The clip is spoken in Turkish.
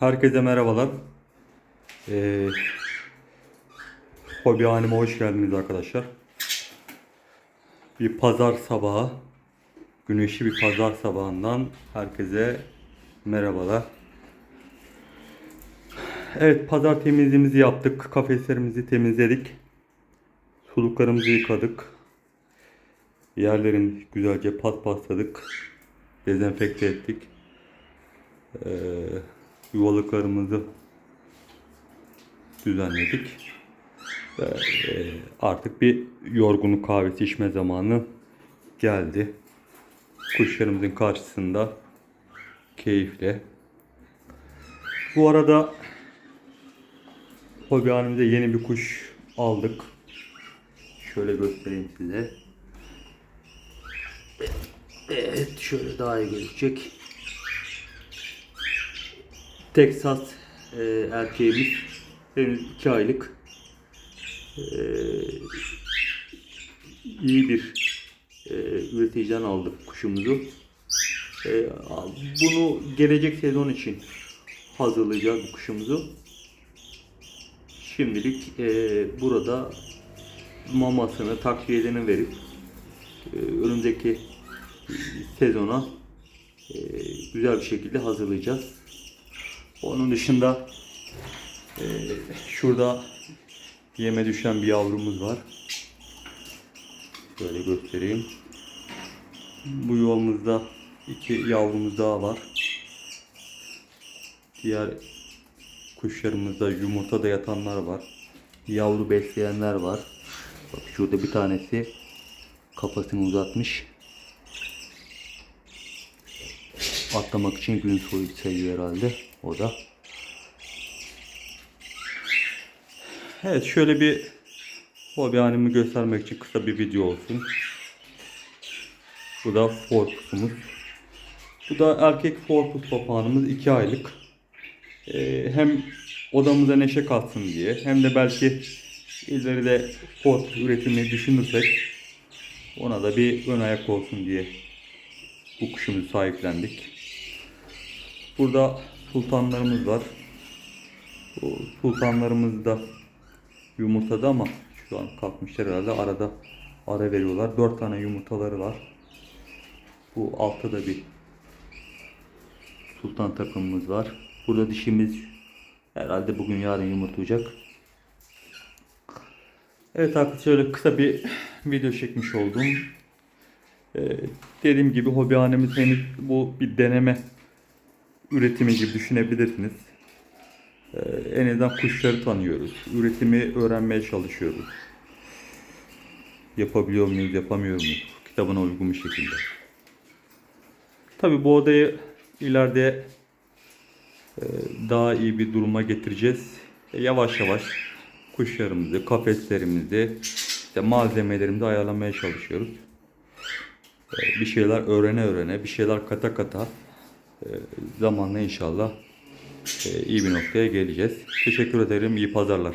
Herkese merhabalar. Ee, hobi hanime hoş geldiniz arkadaşlar. Bir pazar sabahı, güneşli bir pazar sabahından herkese merhabalar. Evet, pazar temizliğimizi yaptık. Kafeslerimizi temizledik. Suluklarımızı yıkadık. Yerlerini güzelce paspasladık. Dezenfekte ettik. Ee, yuvalıklarımızı düzenledik. Ve e, artık bir yorgunluk kahvesi içme zamanı geldi. Kuşlarımızın karşısında keyifle. Bu arada hobi yeni bir kuş aldık. Şöyle göstereyim size. Evet şöyle daha iyi gözükecek. Texas e, erkeğimiz henüz 2 aylık e, iyi bir e, üreticiden aldık kuşumuzu. E, bunu gelecek sezon için hazırlayacağız bu kuşumuzu. Şimdilik e, burada mamasını, takviyelerini verip e, önümüzdeki sezona e, güzel bir şekilde hazırlayacağız. Onun dışında e, şurada yeme düşen bir yavrumuz var. Böyle göstereyim. Bu yolumuzda iki yavrumuz daha var. Diğer kuşlarımızda yumurtada yatanlar var. Yavru besleyenler var. Bak şurada bir tanesi kafasını uzatmış. Atlamak için gün soyu seviyor herhalde. O da. Evet şöyle bir hobi halimi göstermek için kısa bir video olsun. Bu da forpusumuz. Bu da erkek forpus papağanımız 2 aylık. Ee, hem odamıza neşe katsın diye hem de belki ileride forpus üretimi düşünürsek ona da bir ön ayak olsun diye bu kuşumuzu sahiplendik. Burada sultanlarımız var. Bu sultanlarımız da yumurtada ama şu an kalkmışlar herhalde. Arada ara veriyorlar. Dört tane yumurtaları var. Bu altta da bir sultan takımımız var. Burada dişimiz herhalde bugün yarın yumurtlayacak. Evet arkadaşlar şöyle kısa bir video çekmiş oldum. Ee, dediğim gibi hobi hanemiz henüz bu bir deneme üretimi gibi düşünebilirsiniz. Ee, en azından kuşları tanıyoruz. Üretimi öğrenmeye çalışıyoruz. Yapabiliyor muyuz, yapamıyor muyuz? Kitabına uygun bir şekilde. Tabi bu odayı ileride e, daha iyi bir duruma getireceğiz. E, yavaş yavaş kuşlarımızı, kafeslerimizi, işte malzemelerimizi ayarlamaya çalışıyoruz. E, bir şeyler öğrene öğrene, bir şeyler kata kata zamanla inşallah e, iyi bir noktaya geleceğiz. Teşekkür ederim. İyi pazarlar.